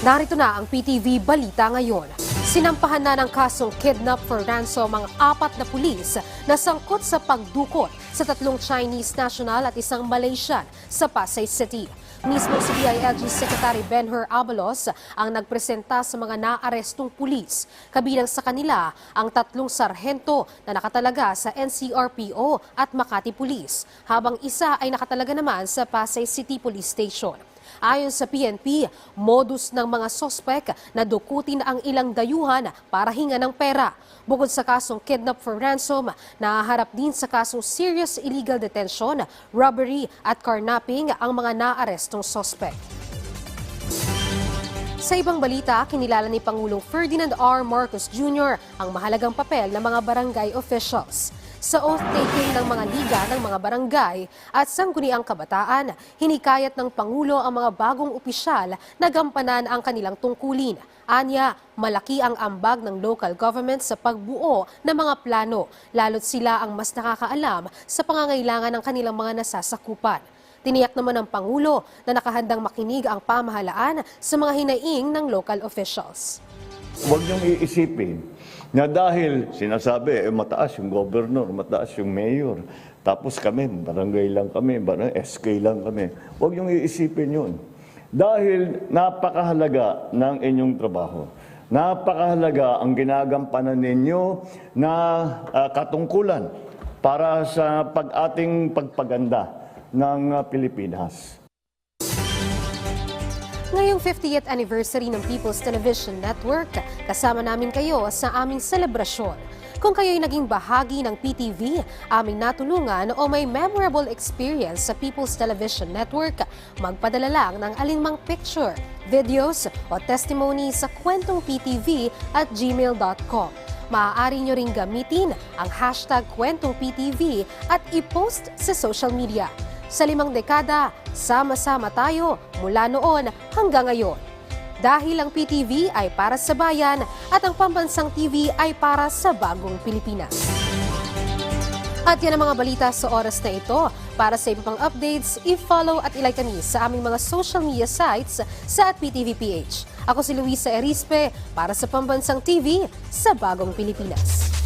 Narito na ang PTV Balita ngayon. Sinampahan na ng kasong kidnap for ransom ang apat na pulis na sangkot sa pagdukot sa tatlong Chinese national at isang Malaysian sa Pasay City. Mismo si DILG Secretary Benhur Abalos ang nagpresenta sa mga naarestong pulis. Kabilang sa kanila ang tatlong sarhento na nakatalaga sa NCRPO at Makati Police, habang isa ay nakatalaga naman sa Pasay City Police Station. Ayon sa PNP, modus ng mga sospek na dukutin ang ilang dayuhan para hinga ng pera. Bukod sa kasong kidnap for ransom, nahaharap din sa kasong serious illegal detention, robbery at carnapping ang mga naarestong sospek. Sa ibang balita, kinilala ni Pangulong Ferdinand R. Marcos Jr. ang mahalagang papel ng mga barangay officials. Sa oath-taking ng mga liga ng mga barangay at sangguniang kabataan, hinikayat ng Pangulo ang mga bagong opisyal na gampanan ang kanilang tungkulin. Anya, malaki ang ambag ng local government sa pagbuo ng mga plano, lalo't sila ang mas nakakaalam sa pangangailangan ng kanilang mga nasasakupan. Tiniyak naman ng Pangulo na nakahandang makinig ang pamahalaan sa mga hinaing ng local officials. Huwag niyong iisipin na dahil sinasabi, eh, mataas yung governor, mataas yung mayor, tapos kami, barangay lang kami, barangay, SK lang kami. Huwag niyong iisipin yun. Dahil napakahalaga ng inyong trabaho. Napakahalaga ang ginagampanan ninyo na ah, katungkulan para sa pag-ating pagpaganda ng ah, Pilipinas. Ngayong 50th anniversary ng People's Television Network, kasama namin kayo sa aming selebrasyon. Kung kayo'y naging bahagi ng PTV, aming natulungan o may memorable experience sa People's Television Network, magpadala lang ng alinmang picture, videos o testimony sa kwentong PTV at gmail.com. Maaari nyo ring gamitin ang hashtag kwentong PTV at i-post sa social media. Sa limang dekada, sama-sama tayo mula noon hanggang ngayon. Dahil ang PTV ay para sa bayan at ang Pambansang TV ay para sa bagong Pilipinas. At yan ang mga balita sa oras na ito. Para sa iba pang updates, i-follow at ilike kami sa aming mga social media sites sa PTVPH. Ako si Luisa Erispe para sa Pambansang TV sa Bagong Pilipinas.